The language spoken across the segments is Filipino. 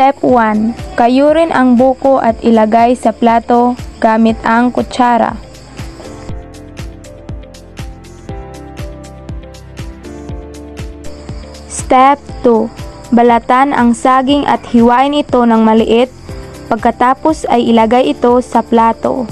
Step 1. Kayurin ang buko at ilagay sa plato gamit ang kutsara. Step 2. Balatan ang saging at hiwain ito ng maliit. Pagkatapos ay ilagay ito sa plato.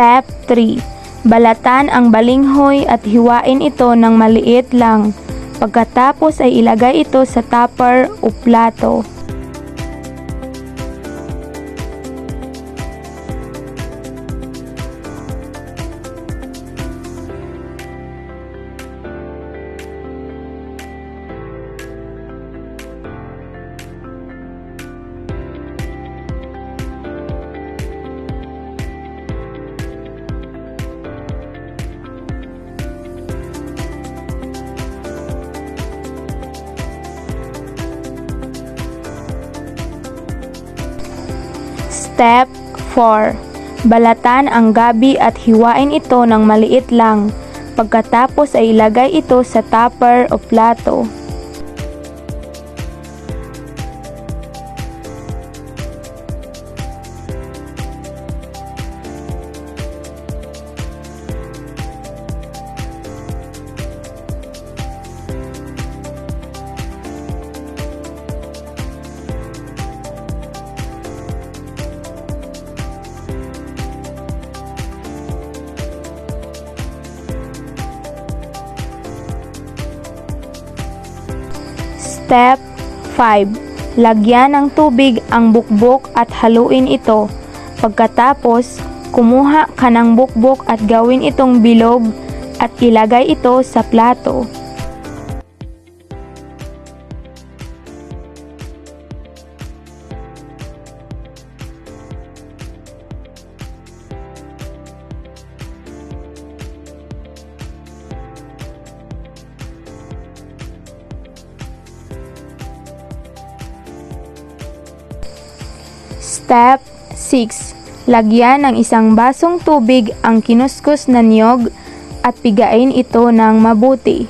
Step 3. Balatan ang balinghoy at hiwain ito ng maliit lang. Pagkatapos ay ilagay ito sa tupper o plato. Step 4. Balatan ang gabi at hiwain ito ng maliit lang. Pagkatapos ay ilagay ito sa tupper o plato. Step 5. Lagyan ng tubig ang bukbok at haluin ito. Pagkatapos, kumuha ka ng bukbok at gawin itong bilog at ilagay ito sa plato. Step 6. Lagyan ng isang basong tubig ang kinuskus na niyog at pigain ito ng mabuti.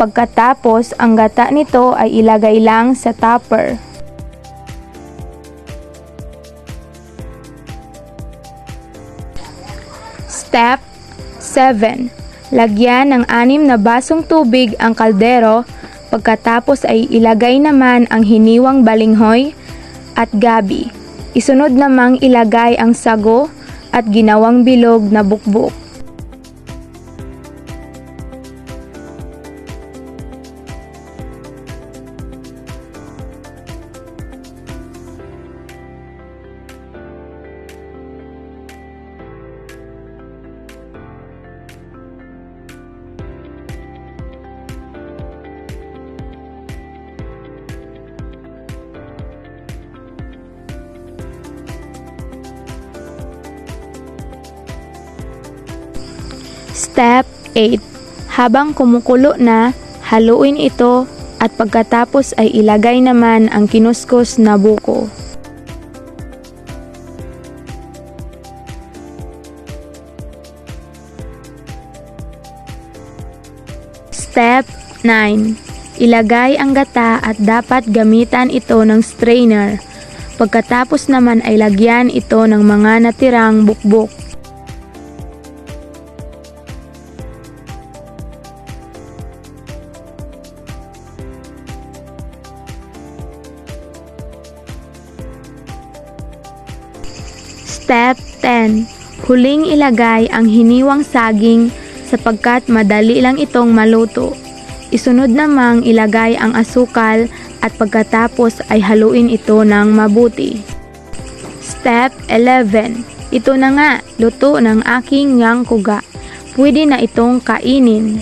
Pagkatapos, ang gata nito ay ilagay lang sa tupper. Step 7. Lagyan ng anim na basong tubig ang kaldero, pagkatapos ay ilagay naman ang hiniwang balinghoy at gabi. Isunod namang ilagay ang sago at ginawang bilog na bukbok. Step 8. Habang kumukulo na, haluin ito at pagkatapos ay ilagay naman ang kinuskus na buko. Step 9. Ilagay ang gata at dapat gamitan ito ng strainer. Pagkatapos naman ay lagyan ito ng mga natirang bukbok. Step 10. Huling ilagay ang hiniwang saging sapagkat madali lang itong maluto. Isunod namang ilagay ang asukal at pagkatapos ay haluin ito ng mabuti. Step 11. Ito na nga, luto ng aking yang kuga. Pwede na itong kainin.